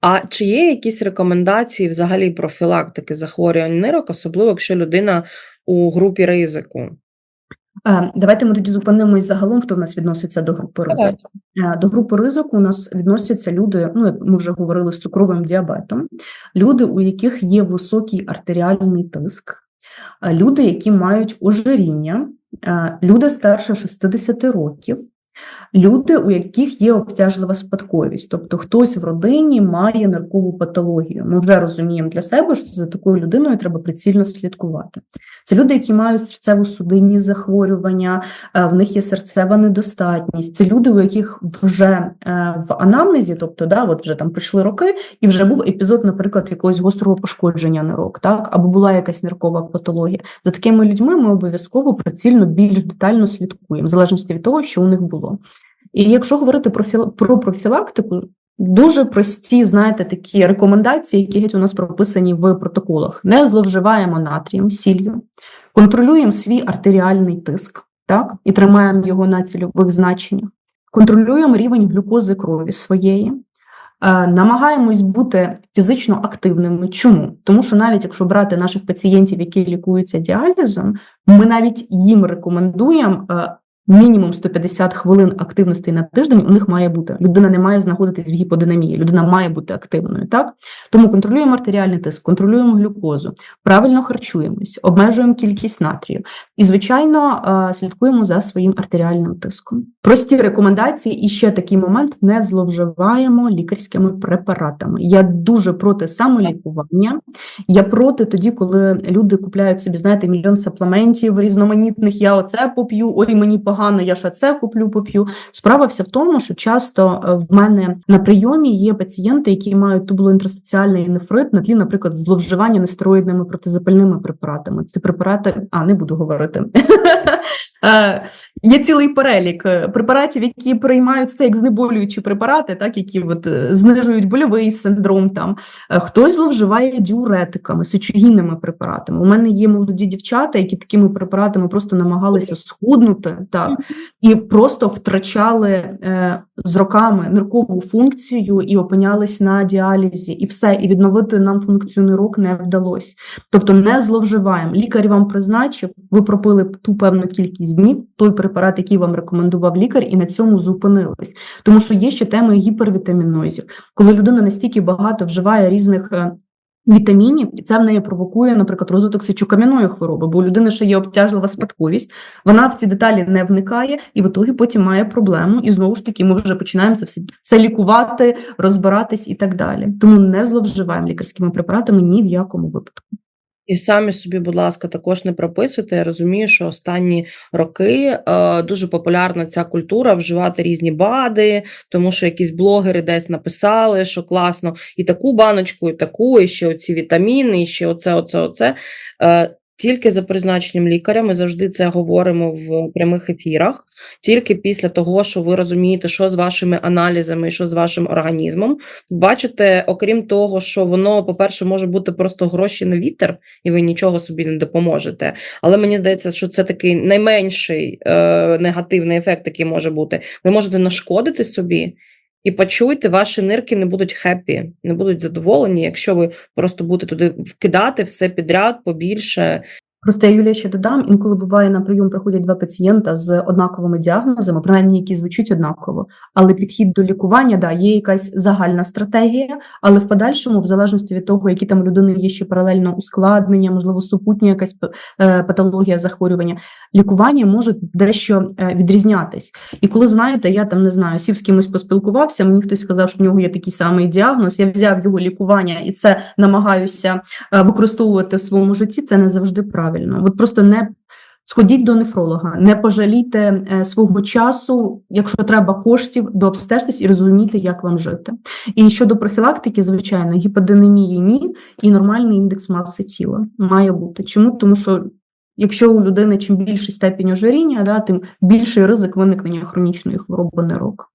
А чи є якісь рекомендації взагалі профілактики захворювань нирок, особливо якщо людина у групі ризику? Е, Давайте ми тоді зупинимось загалом, хто в нас відноситься до групи ризику. Е, До групи ризику у нас відносяться люди, ну як ми вже говорили, з цукровим діабетом, люди, у яких є високий артеріальний тиск, е, люди, які мають ожиріння, люди старше 60 років, люди, у яких є обтяжлива спадковість, тобто хтось в родині має ниркову патологію. Ми вже розуміємо для себе, що за такою людиною треба прицільно слідкувати. Це люди, які мають серцево-судинні захворювання, е, в них є серцева недостатність. Це люди, у яких вже е, в анамнезі, тобто да, от вже там пройшли роки, і вже був епізод, наприклад, якогось гострого пошкодження нирок, так або була якась ниркова патологія. За такими людьми ми обов'язково прицільно більш детально слідкуємо, в залежності від того, що у них було. І якщо говорити про про профілактику, дуже прості, знаєте, такі рекомендації, які геть у нас прописані в протоколах. Не зловживаємо натрієм, сіллю, контролюємо свій артеріальний тиск, так, і тримаємо його на цільових значеннях, контролюємо рівень глюкози крові своєї. Е, Намагаємось бути фізично активними. Чому? Тому що навіть якщо брати наших пацієнтів, які лікуються діалізом, ми навіть їм рекомендуємо е, мінімум 150 хвилин активності на тиждень у них має бути. Людина не має знаходитись в гіподинамії, людина має бути активною. Так тому контролюємо артеріальний тиск, контролюємо глюкозу, правильно харчуємось, обмежуємо кількість натрію і, звичайно, е, слідкуємо за своїм артеріальним тиском. Прості рекомендації, і ще такий момент: не зловживаємо лікарськими препаратами. Я дуже проти самолікування. Я проти тоді, коли люди купляють собі, знаєте, мільйон саплементів різноманітних. Я оце поп'ю, ой, мені погано, я ще це куплю, поп'ю. Справа вся в тому, що часто е, в мене на прийомі є пацієнти, які мають тубулоінтерстиціальний нефрит на тлі, наприклад, зловживання нестероїдними протизапальними препаратами. Ці препарати, а не буду говорити. Е, Є цілий перелік е, препаратів, які приймаються як знеболюючі препарати, так які от е, знижують больовий синдром. Там хтось зловживає діуретиками, сечогінними препаратами. У мене є молоді дівчата, які такими препаратами просто намагалися схуднути, так і просто втрачали е, з роками ниркову функцію і опинялись на діалізі, і все, і відновити нам функцію нирок не вдалося. Тобто не зловживаємо. Лікар вам призначив, ви пропили ту певну кількість днів, той препарат, який вам рекомендував лікар, і на цьому зупинились. Тому що є ще теми гіпервітамінозів, коли людина настільки багато вживає різних. Вітамінів, і це в неї провокує, наприклад, розвиток сечокам'яної хвороби, бо у людини ще є обтяжлива спадковість, вона в ці деталі не вникає, і в ітогі потім має проблему. І знову ж таки, ми вже починаємо це все все лікувати, розбиратись і так далі. Тому не зловживаємо лікарськими препаратами ні в якому випадку. І самі собі, будь ласка, також не прописуйте. Я розумію, що останні роки е, дуже популярна ця культура вживати різні БАДи, тому що якісь блогери десь написали, що класно, і таку баночку, і таку, і ще оці вітаміни, і ще оце, оце, оце. Е, тільки за призначенням лікаря, ми завжди це говоримо в прямих ефірах. Тільки після того, що ви розумієте, що з вашими аналізами, що з вашим організмом. Бачите, окрім того, що воно, по-перше, може бути просто гроші на вітер, і ви нічого собі не допоможете. Але мені здається, що це такий найменший е, негативний ефект, який може бути. Ви можете нашкодити собі. І почуйте, ваші нирки не будуть хеппі, не будуть задоволені, якщо ви просто будете туди вкидати все підряд побільше. Просто я Юлія ще додам, інколи буває на прийом приходять два пацієнта з однаковими діагнозами, принаймні які звучать однаково. Але підхід до лікування, да, є якась загальна стратегія, але в подальшому, в залежності від того, які там людини є ще паралельно ускладнення, можливо, супутня якась е, патологія захворювання, лікування може дещо е, відрізнятись. І коли знаєте, я там не знаю, сів з кимось поспілкувався, мені хтось сказав, що в нього є такий самий діагноз. Я взяв його лікування і це намагаюся е, використовувати в своєму житті. Це не завжди правильно. От просто не сходіть до нефролога, не пожалійте е, свого часу, якщо треба коштів, дообстежтесь і розумійте, як вам жити. І щодо профілактики, звичайно, гіподинамії ні, і нормальний індекс маси тіла має бути. Чому? Тому що. Якщо у людини чим більший степінь ожиріння, да, тим більший ризик виникнення хронічної хвороби нирок.